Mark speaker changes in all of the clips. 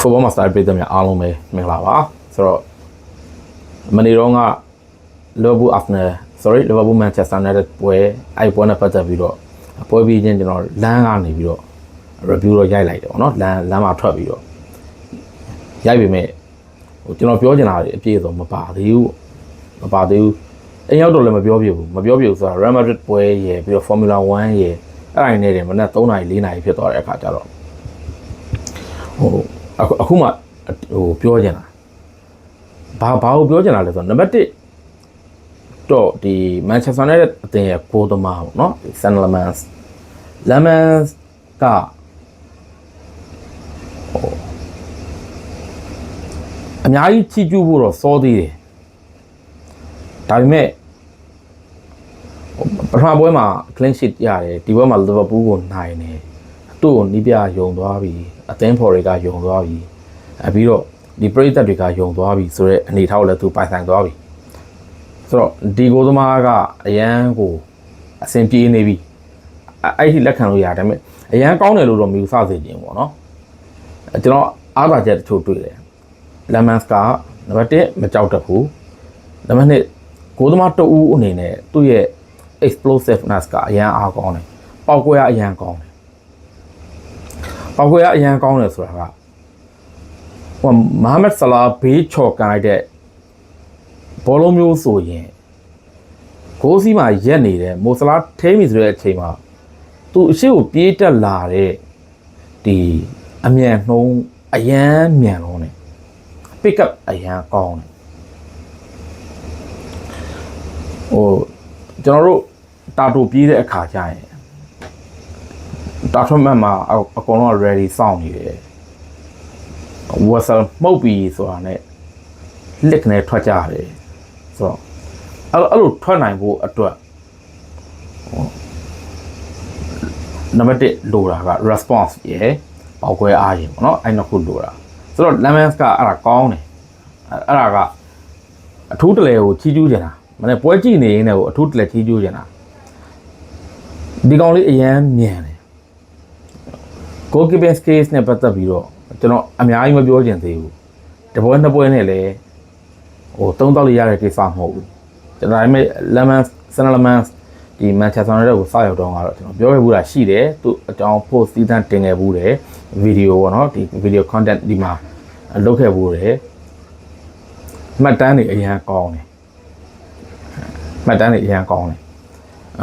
Speaker 1: football master ပြည်သူများအားလုံးပဲမင်္ဂလာပါဆိုတော့မနေ့တော့က Liverpool Arsenal sorry Liverpool Manchester United ပွဲအဲ့ပွဲနဲ့ပတ်သက်ပြီးတော့ပွဲပြီးချင်းကျွန်တော်လမ်းကနေပြီးတော့ review တော့ရိုက်လိုက်တယ်ပေါ့နော်လမ်းလမ်းမှာထွက်ပြီးတော့ရိုက်ပေမဲ့ဟိုကျွန်တော်ပြောချင်တာတွေအပြည့်အစုံမပါသေးဘူးမပါသေးဘူးအရင်တော့လည်းမပြောပြဘူးမပြောပြဘူးဆိုတာ Real Madrid ပွဲရယ်ပြီးတော့ Formula 1ရယ်အဲ့ဒါတွေနဲ့မနက်3နာရီ4နာရီဖြစ်သွားတဲ့အခါကျတော့ဟို အခုအခုမှဟိုပြောချင်တာဘာဘာကိုပြောချင်တာလဲဆိုတော့နံပါတ်1တော့ဒီ Manchester United အသင်းရဲ့ကိုသမားပေါ့နော်ဒီ San Lemans Lemans ကဟိုအများကြီးချီးကျူးဖို့တော့စောသေးတယ်ဒါပေမဲ့ဟိုပထမပွဲမှာ clean sheet ရတယ်ဒီပွဲမှာ Liverpool ကိုနိုင်တယ်သူ့ကိုနီးပြယုံသွားပြီ အသင်းဖော်တွေကယုံသွားပြီအဲပြီးတော့ဒီပရိသတ်တွေကယုံသွားပြီဆိုတော့အနေထားကိုလည်းသူပိုင်ဆိုင်သွားပြီဆိုတော့ဒီကိုသမားကအရန်ကိုအဆင်ပြေနေပြီအဲအဲ့ဒီလက်ခံလို့ရတယ်ဒါပေမဲ့အရန်ကောင်းတယ်လို့တော့မယူဆစေချင်ဘူးပေါ့နော်အဲကျွန်တော်အားသာချက်တချို့တွေ့တယ်လမန်စကာနံပါတ်1မကြောက်တတ်ဘူးနံပါတ်2ကိုသမားတအူးအနေနဲ့သူ့ရဲ့ explosiveness ကအရန်အားကောင်းတယ်ပောက်ကွဲအရန်ကောင်းတယ် ပောက်ခွဲအရန်ကောင်းတယ်ဆိုတာကဟိုမဟာမက်ဆလာဘေးချော်ကန်လိုက်တဲ့ဘောလုံးမျိုးဆိုရင်ဂိုးစီးမှာရက်နေတယ်မိုဆလာထိမိဆိုတဲ့အချိန်မှာသူအရှိကိုပြေးတက်လာတဲ့ဒီအမြန်နှုံးအရန်မြန်လုံးတယ် pick up အရန်ကောင်းတယ်ဟိုကျွန်တော်တို့တာတိုပြေးတဲ့အခါကျရင် တာထွတ်မတ်မှာအအကုန်လုံးက ready စောင့်နေတယ်ဝဆယ်မှုတ်ပြီးဆိုတာ ਨੇ လက်ကနေထွက်ကြတယ်ဆိုတော့အဲ့အဲ့လိုထွက်နိုင်ဖို့အတွက်ဟိုနံပါတ်1လိုတာက response ရယ်ပေါက်ကွဲအားရယ်ပေါ့နော်အဲ့နှစ်ခုလိုတာဆိုတော့ lemons ကအဲ့ဒါကောင်းတယ်အဲ့အဲ့ဒါကအထူးတလဲကိုချီးကျူးကြတာမနေ့ပွဲကြည့်နေရင်လည်းအထူးတလဲချီးကျူးကြတာဒီကောင်လေးအရန်မြန်တယ် goalkeeping skills နဲ့ပတ်သက်ပြီးတော့ကျွန်တော်အများကြီးမပြောချင်သေးဘူးတပွဲနှစ်ပွဲနဲ့လည်းဟိုသုံးတောက်လေးရတဲ့ကိစ္စမဟုတ်ဘူးကျွန်တော်ဒါပေမဲ့ lemon san lemon ဒီ manchester united ကိုစရောက်တော့ကတော့ကျွန်တော်ပြောခဲ့ဘူးတာရှိတယ်သူအကြောင်း post သီးသန့်တင်ခဲ့ဘူးတယ်ဗီဒီယိုပေါ့နော်ဒီ video content ဒီမှာလုပ်ခဲ့ဘူးတယ်မှတ်တမ်းတွေအရင်ကောင်းတယ်မှတ်တမ်းတွေအရင်ကောင်းတယ်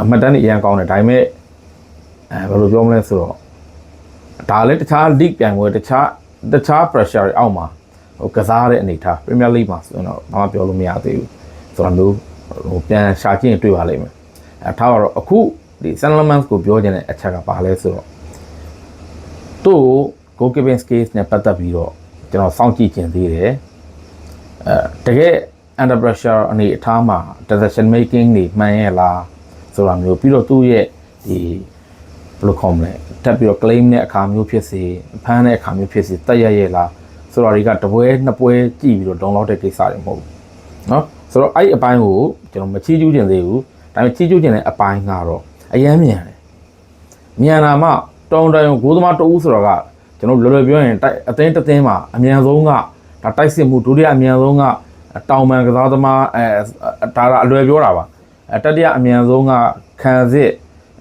Speaker 1: အမှတ်တမ်းတွေအရင်ကောင်းတယ်ဒါပေမဲ့အဲဘယ်လိုပြောမလဲဆိုတော့ ဒါလည်းတခြား league ပြိုင်ပွဲတခြားတခြား pressure တွေအောက်မှာဟိုကစားတဲ့အနေထား Premier League မှာဆိုရင်တော့ဘာမှပြောလို့မရသေးဘူးဆိုတော့မျိုးဟိုပြန်ရှာကြည့်ရင်တွေ့ပါလိမ့်မယ်အဲထားတော့အခုဒီ Sunderland ကိုပြောချင်တဲ့အချက်ကဘာလဲဆိုတော့သူ့ကို goalkeeping skills နဲ့ပတ်သက်ပြီးတော့ကျွန်တော်စောင့်ကြည့်ခြင်းသေးတယ်အဲတကယ် under pressure အနေအထားမှာ decision making တွေမှန်ရဲ့လားဆိုတာမျိုးပြီးတော့သူ့ရဲ့ဒီ ဘယ်လိုခေါ်မလဲတက်ပြီးတော့ claim တဲ့အခါမျိုးဖြစ်စေဖမ်းတဲ့အခါမျိုးဖြစ်စေတက်ရရဲ့လားဆိုတော့ဒီကတပွဲနှစ်ပွဲကြည့်ပြီးတော့ download တဲ့ကိစ္စတွေမဟုတ်ဘူးเนาะဆိုတော့အဲ့ဒီအပိုင်းကိုကျွန်တော်မချီးကျူးကျင်သေးဘူးဒါပေမဲ့ချီးကျူးကျင်တဲ့အပိုင်းကတော့အယမ်းမြန်တယ်မြန်တာမှတောင်းတရုံဂိုးသမားတအူးဆိုတော့ကကျွန်တော်လွယ်လွယ်ပြောရင်တိုက်အသင်းတစ်သင်းမှာအမြန်ဆုံးကဒါတိုက်စစ်မှုဒုတိယအမြန်ဆုံးကတောင်ပန်ကစားသမားအဲဒါကအလွယ်ပြောတာပါအဲတတိယအမြန်ဆုံးကခံစစ်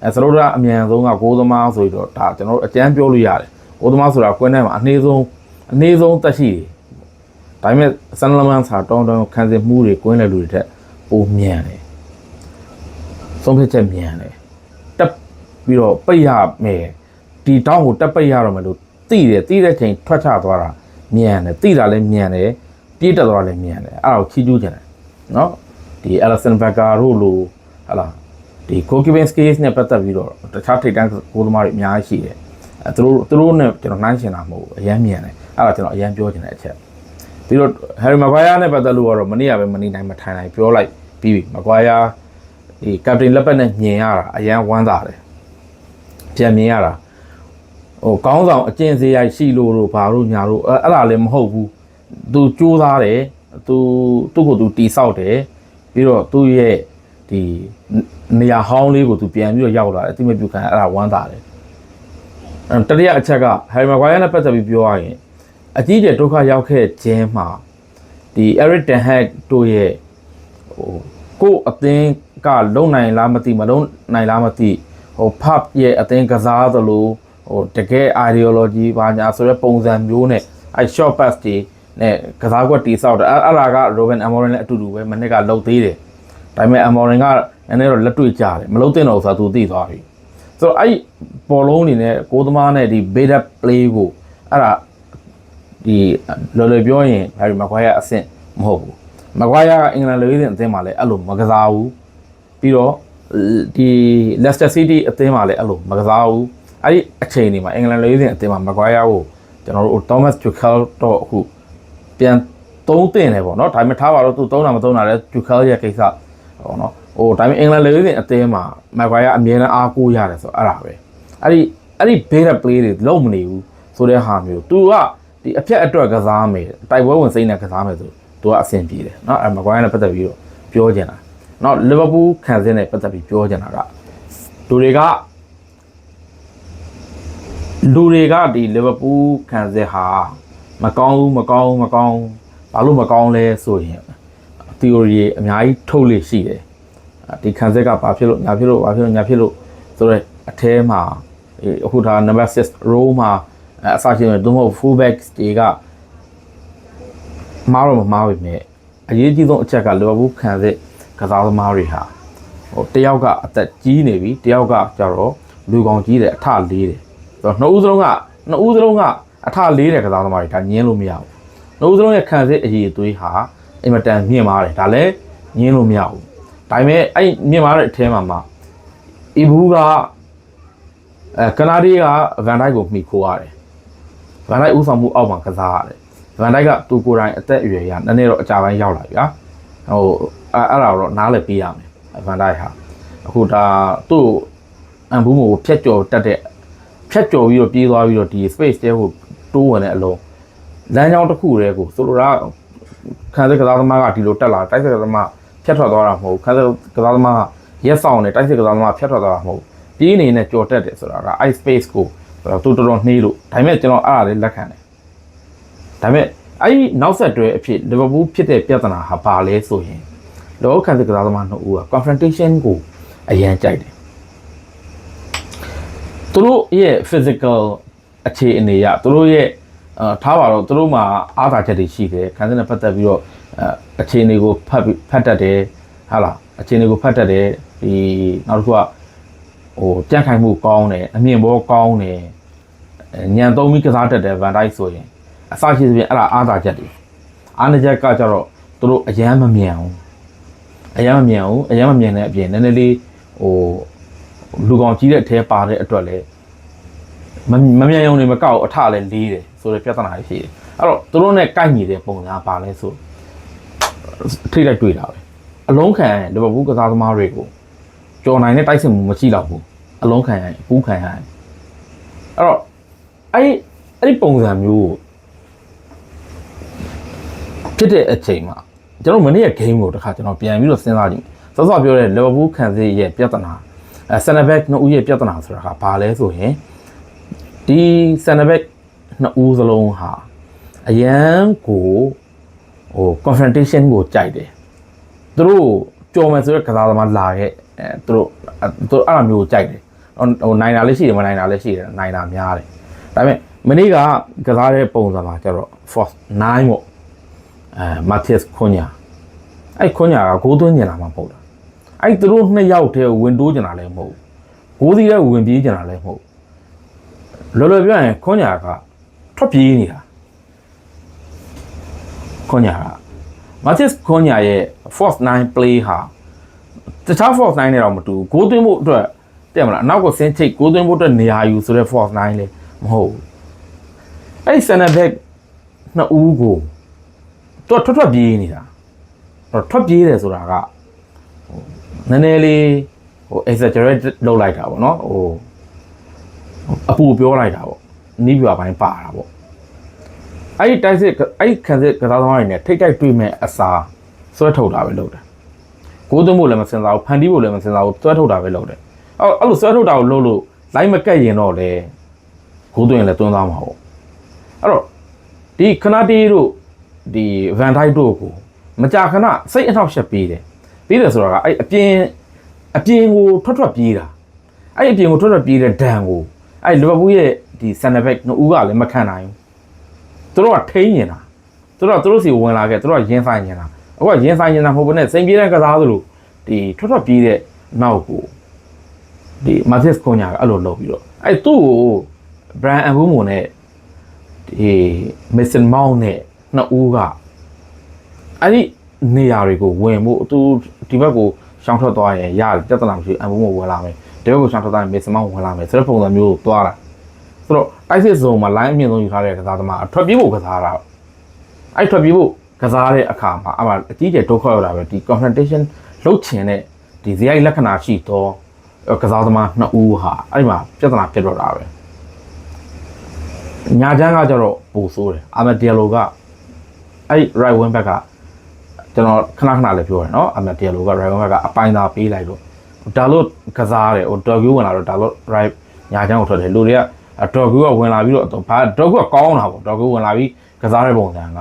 Speaker 1: အဲစရုဒ္ဓအမြန်ဆုံးကဂိုးသမားဆိုပြီးတော့ဒါကျွန်တော်တို့အကျန်းပြောလို့ရတယ်ဂိုးသမားဆိုတာကွင်းထဲမှာအနည်းဆုံးအနည်းဆုံးတက်ရှိတယ်ဒါပေမဲ့ဆန်လမန်စာတောင်းတောင်းခံစစ်မှုတွေကွင်းလေလူတွေထက်ပိုမြန်တယ်ဆုံးဖြတ်ချက်မြန်တယ်တက်ပြီးတော့ပိတ်ရမယ်ဒီတောင်းကိုတက်ပိတ်ရတော့မယ်လို့သိတယ်သိတဲ့ချိန်ထွက်ချသွားတာမြန်တယ်သိတာလည်းမြန်တယ်ပြေးတက်သွားတာလည်းမြန်တယ်အဲ့ဒါကိုချီးကျူးချင်တယ်နော်ဒီ Alison Becker တို့လိုဟလာ ဒီ goalkeeping skills နဲ့ပတ်သက်ပြီးတော့တခြားထိပ်တန်းဂိုးသမားတွေအများကြီးရှိတယ်အဲသူတို့သူတို့နဲ့ကျွန်တော်နှိုင်းချင်တာမဟုတ်ဘူးအရင်မြန်တယ်အဲ့ဒါကျွန်တော်အရင်ပြောချင်တဲ့အချက်ပြီးတော့ Harry Maguire နဲ့ပတ်သက်လို့ကတော့မနေ့ကပဲမနေ့တိုင်းမထိုင်နိုင်ပြောလိုက်ပြီးပြီ Maguire ဒီ captain လက်ပတ်နဲ့ညင်ရတာအရင်ဝမ်းသာတယ်ပြန်မြင်ရတာဟိုကောင်းဆောင်အကျင့်စေးရိုက်ရှိလို့တို့ဘာလို့ညာတို့အဲ့အဲ့ဒါလည်းမဟုတ်ဘူးသူစူးစားတယ်သူသူ့ကိုသူတီဆောက်တယ်ပြီးတော့သူ့ရဲ့ဒီ နေရာဟောင်းလေးကိုသူပြန်ပြီးတော့ရောက်လာတယ်အတိမပြုခံအဲ့ဒါဝမ်းသာတယ်အဲ့တတိယအချက်ကဟယ်ရီမာဂွိုင်ယာနဲ့ပတ်သက်ပြီးပြောရရင်အကြီးကျယ်ဒုက္ခရောက်ခဲ့ခြင်းမှာဒီ Eric Ten Hag တို့ရဲ့ဟိုကိုယ့်အသင်းကလုံနိုင်လားမသိမလုံနိုင်လားမသိဟို pub ရဲ့အသင်းကစားသလိုဟိုတကယ် ideology ဘာညာဆိုတဲ့ပုံစံမျိုးနဲ့အဲ short pass တွေနဲ့ကစားကွက်တီဆောက်တယ်အဲ့အဲ့လာက Robin Amorim နဲ့အတူတူပဲမနစ်ကလှုပ်သေးတယ်ဒါပေမဲ့ Amorim က နည်းနည်းတော့လက်တွေ့ကြတယ်မလှုပ်သင့်တော့ဘူးဆိုတာသူသိသွားပြီဆိုတော့အဲ့ဘောလုံးအနေနဲ့ကိုသမားနဲ့ဒီ beta play ကိုအဲ့ဒါဒီလော်လော်ပြောရင်ဟာရီမကွာယာအဆင့်မဟုတ်ဘူးမကွာယာကအင်္ဂလန်လူကြီးအသင်းမှာလည်းအဲ့လိုမကစားဘူးပြီးတော့ဒီ Leicester City အသင်းမှာလည်းအဲ့လိုမကစားဘူးအဲ့ဒီအချိန်တွေမှာအင်္ဂလန်လူကြီးအသင်းမှာမကွာယာကိုကျွန်တော်တို့ Thomas Tuchel တော့အခုပြန်သုံးတင်တယ်ပေါ့နော်ဒါပေမဲ့ထားပါတော့သူသုံးတာမသုံးတာလဲ Tuchel ရဲ့ကိစ္စ ပေါ့နော်ဟိုဒါပေမဲ့အင်္ဂလန်လူကြီးအသင်းမှာမကွာယာအမြဲတမ်းအားကိုးရတယ်ဆိုအဲ့ဒါပဲအဲ့ဒီအဲ့ဒီ beta play တွေလုံးမနေဘူးဆိုတဲ့ဟာမျိုး तू က ဒီအဖြတ်အတွက်ကစားမယ်တိုက်ပွဲဝင်စိမ့်နဲ့ကစားမယ်ဆိုသူကအဆင်ပြေတယ်เนาะအဲမကွိုင်းနဲ့ပတ်သက်ပြီးတော့ပြောချင်တာเนาะလီဗာပူးခံစင်းနဲ့ပတ်သက်ပြီးပြောချင်တာကလူတွေကလူတွေကဒီလီဗာပူးခံစင်းဟာမကောင်းဘူးမကောင်းဘူးမကောင်းဘူးဘာလို့မကောင်းလဲဆိုရင် theory အများကြီးထုတ်လို့ရှိတယ်ဒီခံစက်ကဘာဖြစ်လို့ညာဖြစ်လို့ဘာဖြစ်လို့ညာဖြစ်လို့ဆိုတော့အထဲမှာအခုဒါ number 6 row မှာအဲအစရှိတယ်သို့မဟုတ် fullback တွေကမားတော့မမားပါပဲအရေးကြီးဆုံးအချက်ကလီဗာပူးခံစစ်ကစားသမားတွေဟာဟိုတယောက်ကအသက်ကြီးနေပြီတယောက်ကကျတော့လူကောင်ကြီးတယ်အထလေးတယ်ဆိုတော့နှစ်ဦးစလုံးကနှစ်ဦးစလုံးကအထလေးတယ်ကစားသမားတွေဒါညင်းလို့မရဘူးနှစ်ဦးစလုံးရဲ့ခံစစ်အရေးအသွေးဟာ အင်မတန်မြင့်မားတယ်ဒါလည်းညင်းလို့မရဘူးဒါပေမဲ့အဲ့မြင့်မားတဲ့အထဲမှာမှာအီဘူးကအဲကနာဒီကဗန်ဒိုက်ကိုမှီခိုးရတယ်ဗန်ဒိုက်ဥဆောင်မှုအောက်မှာကစားရတယ်ဗန်ဒိုက်ကသူကိုယ်တိုင်အသက်အရွယ်ရနည်းနည်းတော့အကြပိုင်းရောက်လာပြီဟာဟိုအဲ့အဲ့ဒါတော့နားလည်ပေးရမယ်ဗန်ဒိုက်ဟာအခုဒါသူ့အန်ဘူးမိုကိုဖျက်ကျော်တက်တဲ့ဖျက်ကျော်ပြီးတော့ပြေးသွားပြီးတော့ဒီ space တဲကိုတိုးဝင်တဲ့အလုံးလမ်းကြောင်းတစ်ခုတည်းကိုဆိုလိုတာ ခံစစ်ကစားသမားကဒီလိုတက်လာတိုက်စစ်ကစားသမားဖြတ်ထွက်သွားတာမဟုတ်ခံစစ်ကစားသမားရက်ဆောင်နေတိုက်စစ်ကစားသမားဖြတ်ထွက်သွားတာမဟုတ်ပြေးနေနဲ့ကြော်တက်တယ်ဆိုတာက ice space ကိုသူတော်တော်နှေးလို့ဒါပေမဲ့ကျွန်တော်အဲ့ဒါလေးလက်ခံတယ်ဒါပေမဲ့အဲ့ဒီနောက်ဆက်တွဲအဖြစ်လီဗာပူးဖြစ်တဲ့ပြဿနာဟာဘာလဲဆိုရင်လောခံစစ်ကစားသမားနှစ်ဦးက confrontation ကိုအရန်ကြိုက်တယ်သူတို့ရဲ့ physical အခြေအနေရသူတို့ရဲ့ အာထားပါတော့သူတို့မှာအားသာချက်တွေရှိတယ်ခံစစ်နဲ့ပတ်သက်ပြီးတော့အအခြေအနေကိုဖတ်ပြီးဖတ်တတ်တယ်ဟာလားအခြေအနေကိုဖတ်တတ်တယ်ဒီနောက်တစ်ခုကဟိုကြန့်ခိုင်မှုကောင်းတယ်အမြင်ဘောကောင်းတယ်ညံသုံးပြီးကစားတတ်တယ်ဗန်ဒိုက်ဆိုရင်အစရှိသဖြင့်အဲ့ဒါအားသာချက်တွေအားနည်းချက်ကကြတော့သူတို့အယမ်းမမြန်ဘူးအယမ်းမမြန်ဘူးအယမ်းမမြန်တဲ့အပြင်နည်းနည်းလေးဟိုလူကောင်ကြီးတဲ့အထဲပါတဲ့အတွက်လည်း မမမြန်ရုံနေမကောက်အထလည်းလေးတယ်ဆိုတဲ့ပြဿနာရှိတယ်အဲ့တော့သူတို့ ਨੇ ကိုက်ညီတဲ့ပုံစံပါလဲဆိုထိလိုက်တွေ့တာပဲအလုံးခံလီဗာပူးကစားသမားတွေကိုကြော်နိုင်တဲ့တိုက်စစ်မှုမရှိတော့ဘူးအလုံးခံရင်ပူးခံရင်အဲ့တော့အဲ့အဲ့ဒီပုံစံမျိုးဖြစ်တဲ့အချိန်မှာကျွန်တော်မနေ့က game ကိုတခါကျွန်တော်ပြန်ပြီးတော့စဉ်းစားကြည့်စောစောပြောတဲ့ Liverpool ခံစစ်ရဲ့ပြဿနာအဲ center back နှစ်ဦးရဲ့ပြဿနာဆိုတာကဘာလဲဆိုရင် ဒီ center back နှစ်ဦးစလုံးဟာအရန်ကိုဟို confrontation ကိုကြိုက်တယ်သူတို့ကြော်မယ်ဆိုတဲ့ကစားသမားလာရဲ့အဲသူတို့သူတို့အဲ့လိုမျိုးကိုကြိုက်တယ်ဟိုနိုင်တာလည်းရှိတယ်မနိုင်တာလည်းရှိတယ်နိုင်တာများတယ်ဒါပေမဲ့မနေ့ကကစားတဲ့ပုံစံမှာကျတော့ force 9ပေါ့အဲမတ်တီးစ်ခွန်ညာအဲ့ခွန်ညာကဂိုးသွင်းနေတာမှမဟုတ်တာအဲ့သူတို့နှစ်ယောက်တည်းဝင်တိုးကျင်တာလည်းမဟုတ်ဘူးဂိုးစီတဲ့ဝင်ပြေးကျင်တာလည်းမဟုတ် လော်လော်ပြောရင်ခွန်ညာကထွက်ပြေးနေတာခွန်ညာကမတ်တီးစ်ခွန်ညာရဲ့ force 9 play ဟာတခြား force 9နဲ့တော့မတူဘူးဂိုးသွင်းဖို့အတွက်တဲ့မလားအနောက်ကိုဆင်းချိတ်ဂိုးသွင်းဖို့အတွက်နေရာယူဆိုတဲ့ force 9လေမဟုတ်ဘူးအဲ့ဒီ center back နှစ်ဦးကိုသူကထွက်ထွက်ပြေးနေတာတော့ထွက်ပြေးတယ်ဆိုတာကဟိုနည်းနည်းလေးဟို exaggerate လုပ်လိုက်တာပေါ့နော်ဟို အပူပြောလိုက်တာပေါ့နီးပြပိုင်းပါတာပေါ့အဲ့ဒီတိုက်စစ်အဲ့ဒီခံစစ်ကစားသမားတွေနဲ့ထိတ်တိုက်တွေ့မဲ့အစာဆွဲထုတ်တာပဲလုပ်တယ်ကိုးသွင်းဖို့လည်းမစင်စားဘူးဖန်တီးဖို့လည်းမစင်စားဘူးဆွဲထုတ်တာပဲလုပ်တယ်အဲ့အဲ့လိုဆွဲထုတ်တာကိုလုပ်လို့လိုက်မကက်ရင်တော့လေကိုးသွင်းရင်လည်းသွင်းသားမှာပေါ့အဲ့တော့ဒီခနာတီတို့ဒီဗန်တိုင်းတို့ကိုမကြာခဏစိတ်အနှောက်အယှက်ပေးတယ်ပေးတယ်ဆိုတော့ကအဲ့အပြင်အပြင်ကိုထွက်ထွက်ပြေးတာအဲ့အပြင်ကိုထွက်ထွက်ပြေးတဲ့ဒဏ်ကို အဲ့လီဗာပူးရဲ့ဒီဆန်နဘက်နှစ်ဦးကလည်းမခံနိုင်ဘူးသူတို့ကထိန်းနေတာသူတို့ကသူတို့စီဝင်လာခဲ့သူတို့ကရင်းဆိုင်နေတာအခုကရင်းဆိုင်နေတာမဟုတ်ဘဲနဲ့စိန်ပြေးတဲ့ကစားသလိုဒီထွက်ထွက်ပြေးတဲ့နောက်ကိုဒီမာသစ်ကွန်ညာကအဲ့လိုလုပ်ပြီးတော့အဲ့သူ့ကိုဘရန်အန်ဘူးမွန်နဲ့ဒီမစ်ဆန်မောင်းနဲ့နှစ်ဦးကအဲ့ဒီနေရာတွေကိုဝင်ဖို့သူဒီဘက်ကိုရှောင်းထွက်သွားရင်ရတယ်ပြဿနာမရှိဘူးအန်ဘူးမွန်ဝင်လာမယ် ဒီဘက်ကိုရှောင်းထွက်သွားရင်မစ်ဆန်မောင်းဝင်လာမယ်ဆိုတဲ့ပုံစံမျိုးကိုသွားတာဆိုတော့တိုက်စစ်ဇုံမှာ line အမြင့်ဆုံးယူထားတဲ့ကစားသမားအထွက်ပြေးဖို့ကစားတာအဲ့ထွက်ပြေးဖို့ကစားတဲ့အခါမှာအမှအကြီးကျယ်ဒုက္ခရောက်တာပဲဒီ confrontation လှုပ်ချင်တဲ့ဒီဇယိုက်လက္ခဏာရှိတော့ကစားသမားနှစ်ဦးဟာအဲ့ဒီမှာပြဿနာဖြစ်တော့တာပဲညာချမ်းကကျတော့ပိုဆိုးတယ်အာမဒီယလိုကအဲ့ right wing back ကကျွန်တော်ခဏခဏလည်းပြောတယ်နော်အာမဒီယလိုက right wing back ကအပိုင်းသာပေးလိုက်တော့ ဒါလို့ကစားတယ်ဟိုဒေါ်ဂူဝင်လာတော့ဒါလို့ right ညာချမ်းကိုထွက်တယ်လူတွေကဒေါ်ဂူကဝင်လာပြီးတော့ဘာဒေါ်ဂူကကောင်းတာပေါ့ဒေါ်ဂူဝင်လာပြီးကစားတဲ့ပုံစံက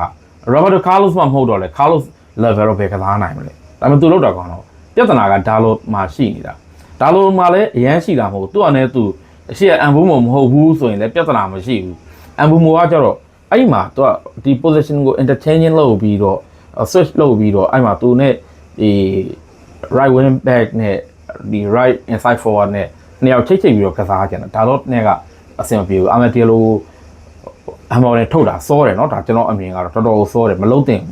Speaker 1: Roberto Carlos မှမဟုတ်တော့လေ Carlos level တော့ပဲကစားနိုင်မလဲဒါပေမဲ့သူလောက်တော့ကောင်းတော့ပြဿနာကဒါလို့မှရှိနေတာဒါလို့မှလည်းအရန်ရှိတာမဟုတ်သူ့အနေနဲ့သူအရှိအန်ဘူးမမဟုတ်ဘူးဆိုရင်လည်းပြဿနာမရှိဘူးအန်ဘူးမိုကကျတော့အဲ့ဒီမှာသူကဒီ position ကို interchanging လုပ်ပြီးတော့ switch လုပ်ပြီးတော့အဲ့မှာသူနဲ့ဒီ right wing back နဲ့ ဒီ right inside forward နဲ့နှစ်ယောက်ချိတ်ချိတ်ပြီးတော့ကစားကြတယ်ဒါတော့နဲ့ကအဆင်မပြေဘူးအာမတီလိုအမော်နဲ့ထုတ်တာစောတယ်နော်ဒါကျွန်တော်အမြင်ကတော့တော်တော်စောတယ်မလုံးတင်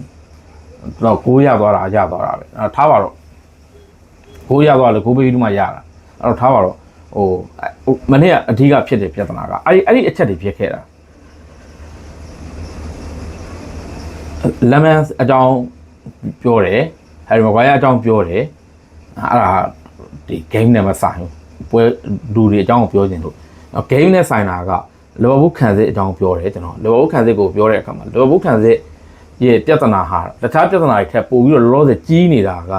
Speaker 1: တော့ကိုးရသွားတာရသွားတာပဲအဲထားပါတော့ကိုးရသွားလို့ကိုးပေးပြီးမှရတာအဲ့တော့ထားပါတော့ဟိုမနေ့ကအဓိကဖြစ်တဲ့ပြဿနာကအဲ့ဒီအဲ့ဒီအချက်တွေဖြစ်ခဲ့တာလမ်မန်အကြောင်းပြောတယ်ဟယ်ရီမိုဂိုင်းအကြောင်းပြောတယ်အဲ့ဒါ ဒီ game နဲ့မဆိုင်ဘူးပွဲလူတွေအကြောင်းကိုပြောခြင်းလို့ game နဲ့ဆိုင်တာကလီဗာပူးခံစစ်အကြောင်းပြောတယ်ကျွန်တော်လီဗာပူးခံစစ်ကိုပြောတဲ့အခါမှာလီဗာပူးခံစစ်ရဲ့ပြဿနာဟာတခြားပြဿနာတွေထက်ပိုပြီးတော့လောလောဆယ်ကြီးနေတာက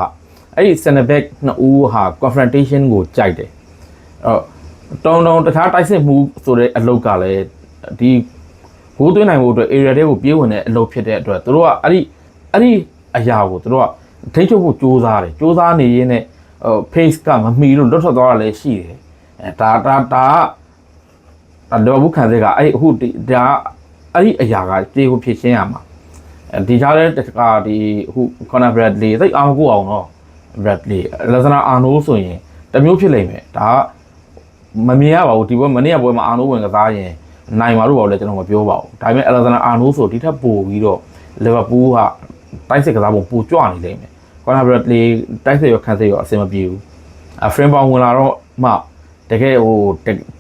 Speaker 1: အဲ့ဒီ center back နှစ်ဦးဟာ confrontation ကိုကြိုက်တယ်အဲ့တော့တုံတုံတခြားတိုက်စစ်မှုဆိုတဲ့အလုပ်ကလည်းဒီဘိုးသွင်းနိုင်ဖို့အတွက် area တွေကိုပြေးဝင်တဲ့အလုပ်ဖြစ်တဲ့အတွက်တို့ကအဲ့ဒီအဲ့ဒီအရာကိုတို့ကထိန်းချုပ်ဖို့ကြိုးစားတယ်ကြိုးစားနေရင်းနဲ့ ဟို face ကမမီလို့လွတ်ထွက်သွားတာလည်းရှိတယ်အဲဒါဒါဒါကလောဘူးခံစစ်ကအဲ့အခုဒါအဲ့ဒီအရာကပြေကိုဖြစ်ရှင်းရမှာဒီကြားတဲ့တကဒီအခု corner bradley သိအောင်ကိုအောင်တော့ bradley လဇနာအာနိုးဆိုရင်တမျိုးဖြစ်လိမ့်မယ်ဒါကမမြင်ရပါဘူးဒီဘက်မနေ့ကပွဲမှာအာနိုးဝင်ကစားရင်နိုင်မှာလို့ပါလဲကျွန်တော်မပြောပါဘူးဒါပေမဲ့အလဇနာအာနိုးဆိုဒီထက်ပိုပြီးတော့လီဗာပူးကတိုက်စစ်ကစားပုံပိုကြွနေလိမ့်မယ် corner bradley တိုက်စစ်ရောခံစစ်ရောအဆင်မပြေဘူးအဖရင်ပေါင်ဝင်လာတော့မှတကယ်ဟို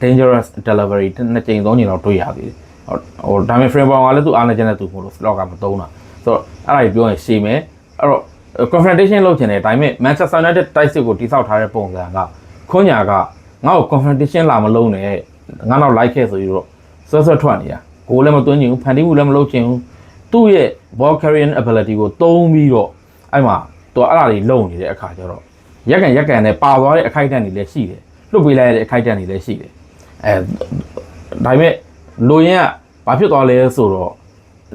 Speaker 1: dangerous delivery နှစ်ကြိမ်သုံးကြိမ်တော့တွေ့ရသေးတယ်ဟိုဒါပေမဲ့ frame ပေါင်ကလည်းသူအားနေချက်နဲ့သူမို့လို့ slot ကမသုံးတာဆိုတော့အဲ့ဒါကြီးပြောရင်ရှည်မယ်အဲ့တော့ confrontation လုပ်ချင်တယ်ဒါပေမဲ့ Manchester United တိုက်စစ်ကိုတိစောက်ထားတဲ့ပုံစံကခွန်ညာကငါ့ကို confrontation လာမလုံးနဲ့ငါတော့ like ခဲ့ဆိုပြီးတော့ဆွဆွထွက်နေတာကိုလည်းမသွင်းချင်ဘူးဖန်တီးမှုလည်းမလုပ်ချင်ဘူးသူ့ရဲ့ ball carrying ability ကိုသုံးပြီးတော့အဲ့မှာ သူအဲ့ဒါတွေလုံနေတဲ့အခါကျတော့ရက်ကန်ရက်ကန်နဲ့ပါသွားတဲ့အခိုက်အတန့်တွေလည်းရှိတယ်လွတ်ပေးလိုက်တဲ့အခိုက်အတန့်တွေလည်းရှိတယ်အဲဒါပေမဲ့လိုရင်ကဘာဖြစ်သွားလဲဆိုတော့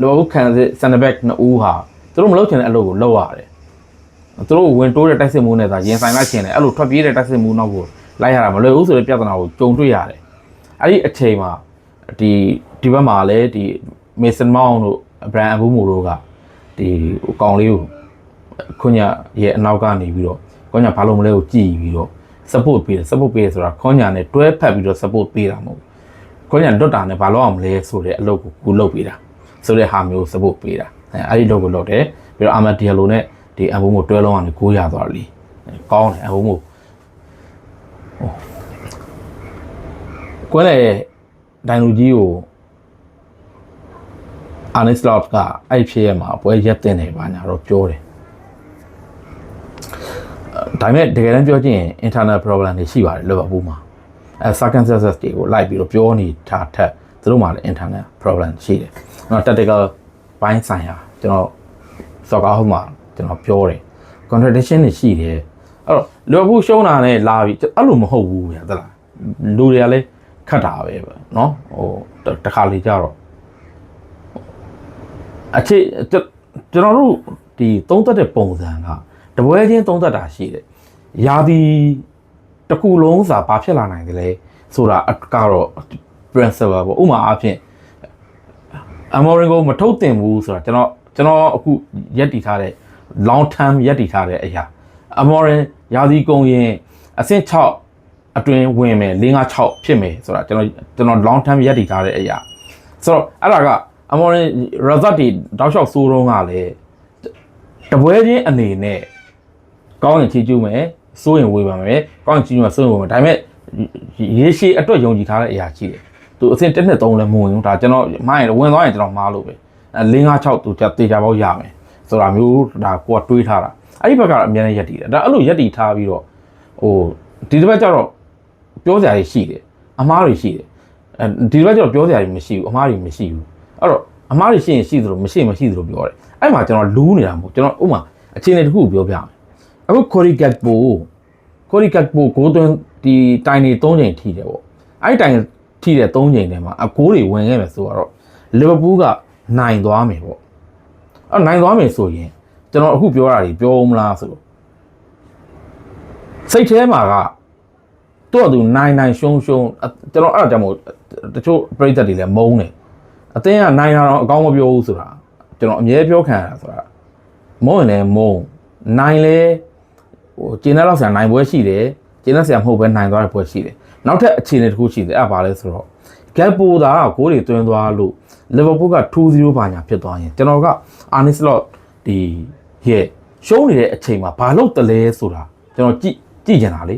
Speaker 1: လောဘခံစစ် center back နှစ်ဦးဟာသူတို့မလုပ်ချင်တဲ့အလုပ်ကိုလုပ်ရတယ်သူတို့ဝင်တိုးတဲ့တိုက်စစ်မှုနဲ့သာရင်ဆိုင်လိုက်ချင်တယ်အဲ့လိုထွက်ပြေးတဲ့တိုက်စစ်မှုနောက်ကိုလိုက်ရတာမလွယ်ဘူးဆိုတဲ့ပြဿနာကိုကြုံတွေ့ရတယ်အဲ့ဒီအချိန်မှာဒီဒီဘက်မှာလည်းဒီ Mason Mount တို့ Brian Abumo တို့ကဒီအကောင်လေးကို ခွန်ညာရဲ့အနောက်ကနေပြီးတော့ခွန်ညာဘာလို့မလဲကိုကြည်ပြီးတော့ support ပေးတယ် support ပေးတယ်ဆိုတာခွန်ညာနဲ့တွဲဖက်ပြီးတော့ support ပေးတာမဟုတ်ခွန်ညာလွတ်တာနဲ့ဘာလို့အောင်မလဲဆိုတဲ့အလုပ်ကိုကူလုပ်ပေးတာဆိုတဲ့ဟာမျိုး support ပေးတာအဲအဲ့ဒီလုပ်ကိုလုပ်တယ်ပြီးတော့အာမဒီယလိုနဲ့ဒီအဘုံကိုတွဲလုံးကနေကိုးရသွားတယ်လीကောင်းတယ်အဘုံကိုကွဲလေဒိုင်လူကြီးကိုအာနစ်လော့ကအဲ့ဖြစ်ရမှာပွဲရက်တင်နေပါညာတော့ပြောတယ် ဒါပေမဲ့တကယ်တမ်းပြောကြည့်ရင် internal problem တွေရှိပါတယ်လီဗာပူးမှာအဲ circumstances တွေကိုလိုက်ပြီးတော့ပြောနေတာထက်သူတို့မှာလည်း internal problem ရှိတယ်။နော် tactical ဘိုင်းဆိုင်ရာကျွန်တော် soccer ဟိုမှာကျွန်တော်ပြောတယ် contradiction တွေရှိတယ်။အဲ့တော့လီဗာပူးရှုံးတာနဲ့လာပြီးအဲ့လိုမဟုတ်ဘူးဗျာသလား။လူတွေကလည်းခတ်တာပဲပဲเนาะဟိုတခါလေကြတော့ အခြေကျွန်ကျွန်တော်တို့ဒီသုံးသက်တဲ့ပုံစံက တပွဲချင်းသုံးသက်တာရှိတယ်ယာဒီတစ်ခုလုံးစာဘာဖြစ်လာနိုင်တယ်လဲဆိုတာအကတော့ principle ပေါ့ဥပမာအားဖြင့်အမော်ရင်ကိုမထုတ်တင်ဘူးဆိုတာကျွန်တော်ကျွန်တော်အခုရက်တည်ထားတဲ့ long term ရက်တည်ထားတဲ့အရာအမော်ရင်ယာဒီကုံရင်အဆင့်6အတွင်းဝင်မယ်5 5 6ဖြစ်မယ်ဆိုတာကျွန်တော်ကျွန်တော် long term ရက်တည်ထားတဲ့အရာဆိုတော့အဲ့ဒါကအမော်ရင် result တွေတောက်လျှောက်ဆိုးတော့ကလည်းတပွဲချင်းအနေနဲ့ ကောင်းရင်ချီးကျူးမယ်စိုးရင်ဝေးပါမယ်ကောင်းရင်ချီးကျူးမယ်စိုးရင်ဝေးမယ်ဒါပေမဲ့ရေရှည်အတွက်ယုံကြည်ထားတဲ့အရာရှိတယ်သူအဆင့်1နှစ်3လည်းမဝင်ဘူးဒါကျွန်တော်မိုင်းဝင်သွားရင်ကျွန်တော်မားလို့ပဲအဲ5 5 6သူတေချာပေါက်ရမယ်ဆိုတာမျိုးဒါကိုကတွေးထားတာအဲ့ဒီဘက်ကတော့အများနဲ့ရက်တည်တယ်ဒါအဲ့လိုရက်တည်ထားပြီးတော့ဟိုဒီတစ်ဘက်ကျတော့ပြောစရာတွေရှိတယ်အမားတွေရှိတယ်အဲဒီတစ်ဘက်ကျတော့ပြောစရာတွေမရှိဘူးအမားတွေမရှိဘူးအဲ့တော့အမားတွေရှိရင်ရှိသလိုမရှိရင်မရှိသလိုပြောတယ်အဲ့မှာကျွန်တော်လူးနေတာမဟုတ်ကျွန်တော်ဥမာအခြေအနေတစ်ခုကိုပြောပြမယ် အခုကိုရီဂက်ပိုကိုရီဂက်ပိုကိုသွင်းဒီတိုင်နေ၃ချိန်ထိတယ်ပေါ့အဲ့ဒီတိုင်ထိတဲ့၃ချိန်ထဲမှာအကိုးတွေဝင်ခဲ့မယ်ဆိုတော့လီဗာပူးကနိုင်သွားမယ်ပေါ့အဲ့နိုင်သွားမယ်ဆိုရင်ကျွန်တော်အခုပြောတာတွေပြောမလားဆိုတော့စိတ်ထဲမှာကတော့သူနိုင်နိုင်ရှုံးရှုံးကျွန်တော်အဲ့ဒါကြောင့်မို့တချို့ပြိသက်တွေလည်းမုန်းတယ်အတင်းကနိုင်တာတော့အကောင်းမပြောဘူးဆိုတာကျွန်တော်အမြဲပြောခံရတာဆိုတာမုန်းရင်လည်းမုန်းနိုင်လဲ ဟိုကျင်းတဲ့လောက်ဆရာနိုင်ပွဲရှိတယ်ကျင်းတဲ့ဆရာမဟုတ်ပဲနိုင်သွားတဲ့ပွဲရှိတယ်နောက်ထပ်အခြေအနေတစ်ခုရှိတယ်အဲ့ဒါပါလဲဆိုတော့ဂက်ပိုသာဂိုးတွေသွင်းသွားလို့လီဗာပူးက2-0ပါညာဖြစ်သွားရင်ကျွန်တော်ကအာနီစလော့ဒီရဲ့ရှုံးနေတဲ့အချိန်မှာဘာလို့တလဲဆိုတာကျွန်တော်ကြည့်ကြည့်ကြတာလေ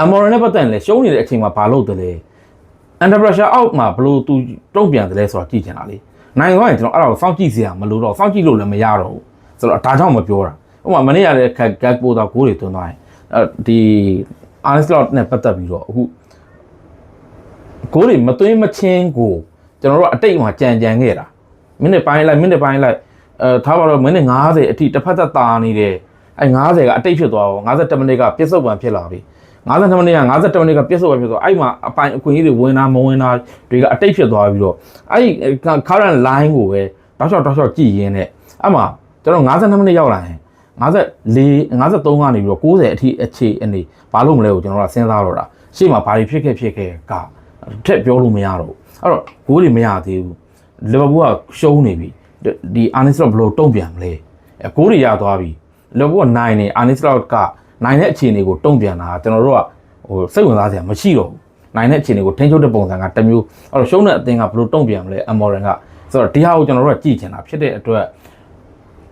Speaker 1: အမော်ရနဲ့ပတ်သက်ရင်လည်းရှုံးနေတဲ့အချိန်မှာဘာလို့တလဲ under pressure အောက်မှာဘလို့သူတုံ့ပြန်တယ်လဲဆိုတာကြည့်ချင်တာလေနိုင်သွားရင်ကျွန်တော်အဲ့ဒါကိုစောင့်ကြည့်စရာမလိုတော့စောင့်ကြည့်လို့လည်းမရတော့ဘူးဆိုတော့ဒါကြောင့်မပြောတာ ဥပမာမနေ့ကလည်းဂက်ပိုသာဂိုးတွေသွင်းသွားရင်အဲဒီအာနီစလော့နဲ့ပတ်သက်ပြီးတော့အခုဂိုးတွေမသွင်းမချင်းကိုကျွန်တော်တို့အတိတ်မှာကြံကြံခဲ့တာမိနစ်ပိုင်းလိုက်မိနစ်ပိုင်းလိုက်အဲထားပါတော့မိနစ်90အထိတစ်ဖက်သက်တာနေတယ်အဲ90ကအတိတ်ဖြစ်သွားတော့50မိနစ်ကပြစ်စုံပံဖြစ်လာပြီ52မိနစ်က52မိနစ်ကပြစ်စုံပံဖြစ်သွားအဲ့မှာအပိုင်အခွင့်အရေးတွေဝင်တာမဝင်တာတွေကအတိတ်ဖြစ်သွားပြီးတော့အဲ့ current line ကိုပဲတောက်လျှောက်တောက်လျှောက်ကြည့်ရင်းနဲ့အဲ့မှာကျွန်တော်52မိနစ်ရောက်လာရင် 54 53ကနေပြီးတော့90အထိအခြေအနေဘာလို့မလဲကိုကျွန်တော်ကစဉ်းစားတော့တာရှေ့မှာဘာတွေဖြစ်ခဲ့ဖြစ်ခဲ့ကထက်ပြောလို့မရတော့ဘူးအဲ့တော့ဂိုးတွေမရသေးဘူးလီဗာပူးကရှုံးနေပြီဒီအာနီစလော့ဘလို့တုံ့ပြန်မလဲအဲဂိုးတွေရသွားပြီလီဗာပူးကနိုင်နေအာနီစလော့ကနိုင်တဲ့အခြေအနေကိုတုံ့ပြန်တာကျွန်တော်တို့ကဟိုစိတ်ဝင်စားစရာမရှိတော့ဘူးနိုင်တဲ့အခြေအနေကိုထိန်းချုပ်တဲ့ပုံစံကတစ်မျိုးအဲ့တော့ရှုံးတဲ့အသင်းကဘလို့တုံ့ပြန်မလဲအမော်ရန်ကဆိုတော့ဒီဟာကိုကျွန်တော်တို့ကကြည့်ချင်တာဖြစ်တဲ့အတွက်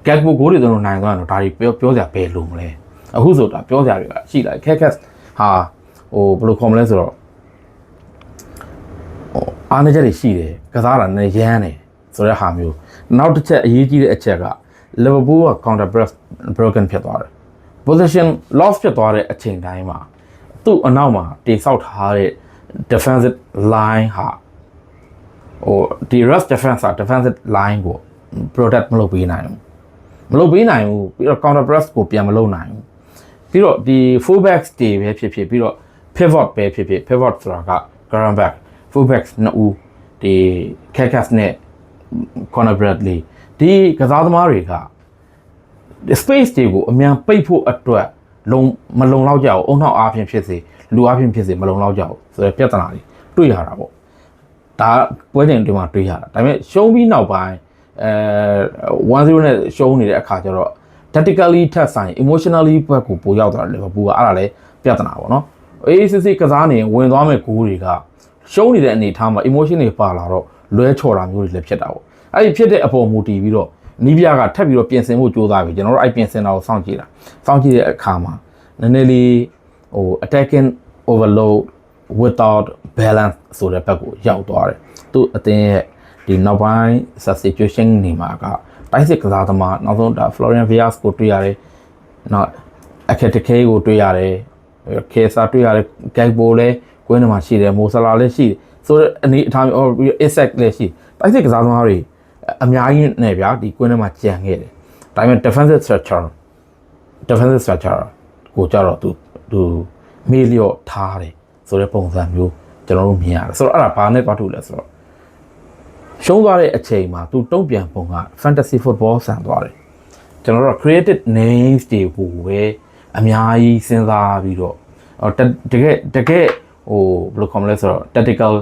Speaker 1: ဂက်ဘိုဂိုးတွေကျွန်တော်နိုင်သွားရင်တော့ဒါတွေပြောပြောစရာဘယ်လိုမလဲအခုဆိုတာပြောစရာတွေကရှိလာခက်ခက်ဟာဟိုဘယ်လိုခေါ်မလဲဆိုတော့ဟိုအားနည်းချက်တွေရှိတယ်ကစားတာနဲ့ရမ်းတယ်ဆိုတဲ့ဟာမျိုးနောက်တစ်ချက်အရေးကြီးတဲ့အချက်က Liverpool က counter press broken ဖြစ်သွားတယ် position loss ဖြစ်သွားတဲ့အချိန်တိုင်းမှာသူ့အနောက်မှာတိဆောက်ထားတဲ့ defensive line ဟာဟိုဒီ rush defense ဟာ defensive line ကို protect မလုပ်ပေးနိုင်ဘူး မလုပ်ပေးနိုင်ဘူးပြီးတော့ counter press ကိုပြန်မလုပ်နိုင်ဘူးပြီးတော့ဒီ full backs တွေပဲဖြစ်ဖြစ်ပြီးတော့ pivot ပဲဖြစ်ဖြစ် pivot ဆိုတာက ground back full backs နှစ်ဦးဒီ Kakas နဲ့ Conor Bradley ဒီကစားသမားတွေက space တွေကိုအမြန်ပိတ်ဖို့အတွက်လုံမလုံလောက်ကြဘူးအုံနောက်အားဖြင့်ဖြစ်စေလူအားဖြင့်ဖြစ်စေမလုံလောက်ကြဘူးဆိုတော့ပြဿနာတွေတွေ့ရတာပေါ့ဒါပွဲချိန်တွေမှာတွေ့ရတာဒါပေမဲ့ရှုံးပြီးနောက်ပိုင်း အဲ1-0နဲ့ရှုံးနေတဲ့အခါကျတော့ tactically ထက်ဆိုင် emotionally ဘက်ကိုပိုရောက်သွားတယ်လီဗာပူးကအဲ့ဒါလည်းပြဿနာပေါ့နော်အေးစစ်စစ်ကစားနေဝင်သွားမဲ့ဂိုးတွေကရှုံးနေတဲ့အနေအထားမှာ emotion တွေပါလာတော့လွဲချော်တာမျိုးတွေလည်းဖြစ်တာပေါ့အဲ့ဒီဖြစ်တဲ့အပေါ်မူတည်ပြီးတော့နီးပြကထပ်ပြီးတော့ပြင်ဆင်ဖို့ကြိုးစားပြီကျွန်တော်တို့အဲ့ပြင်ဆင်တာကိုစောင့်ကြည့်တာစောင့်ကြည့်တဲ့အခါမှာနည်းနည်းလေးဟို attacking overload without balance ဆိုတဲ့ဘက်ကိုရောက်သွားတယ်သူအတင်းရဲ့ ဒီနောက်ပိုင်း substitution နေမှာကတိုက်စစ်ကစားသမားနောက်ဆုံးဒါ Florian Villas ကိုတွေ့ရတယ်နောက် Aketake ကိုတွေ့ရတယ် Kesa တွေ့ရတယ် Gagbo လည်းကွင်းထဲမှာရှိတယ်မိုဆလာလည်းရှိတယ်ဆိုတော့အနေအထားမျိုး Isaac လည်းရှိတိုက်စစ်ကစားသမားတွေအများကြီးနဲ့ဗျာဒီကွင်းထဲမှာကြံခဲ့တယ်ဒါပေမဲ့ defensive structure defensive structure ကိုကြတော့သူသူမေးလျော့ထားတယ်ဆိုတဲ့ပုံစံမျိုးကျွန်တော်တို့မြင်ရတယ်ဆိုတော့အဲ့ဒါဘာနဲ့တွားထုတ်လဲဆိုတော့ ရှုံးသွားတဲ့အချိန်မှာသူတုံ့ပြန်ပုံက fantasy football ဆန်သွားတယ်ကျွန်တော်တို့ creative names တွေကိုပဲအများကြီးစဉ်းစားပြီးတော့အော်တတကယ်တကယ်ဟိုဘယ်လိုခေါ်မလဲဆိုတော့ tactical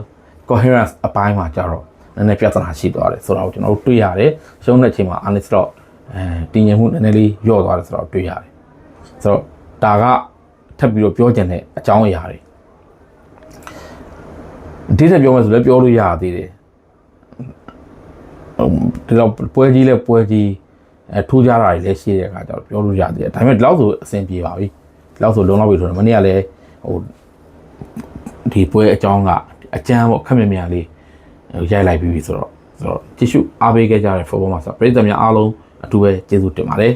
Speaker 1: coherence အပိုင်းမှာကြတော့နည်းနည်းပြဿနာရှိသွားတယ်ဆိုတော့ကျွန်တော်တို့တွေ့ရတယ်ရှုံးတဲ့အချိန်မှာ Arne Slot အဲတည်ငြိမ်မှုနည်းနည်းလေးညော့သွားတယ်ဆိုတော့တွေ့ရတယ်ဆိုတော့ဒါကထပ်ပြီးတော့ပြောချင်တဲ့အကြောင်းအရာတွေဒီတက်ပြောမယ်ဆိုလည်းပြောလို့ရသေးတယ် ဒီတော့ပွဲကြီးလဲပွဲကြီးအဲထူးခြားတာတွေလည်းရှိတဲ့အခါကျတော့ပြောလို့ရသေးတယ်ဒါပေမဲ့ဒီလောက်ဆိုအဆင်ပြေပါပြီဒီလောက်ဆိုလုံးလောက်ပြီဆိုတော့မနေ့ကလည်းဟိုဒီပွဲအကြောင်းကအကျန်းပေါ့ခက်မြမြလေးဟိုရိုက်လိုက်ပြီးပြီဆိုတော့ဆိုတော့ကြည့်ရှုအားပေးခဲ့ကြတဲ့ football မှာဆိုတော့ပြည်သက်များအားလုံးအတူပဲကျေးဇူးတင်ပါတယ်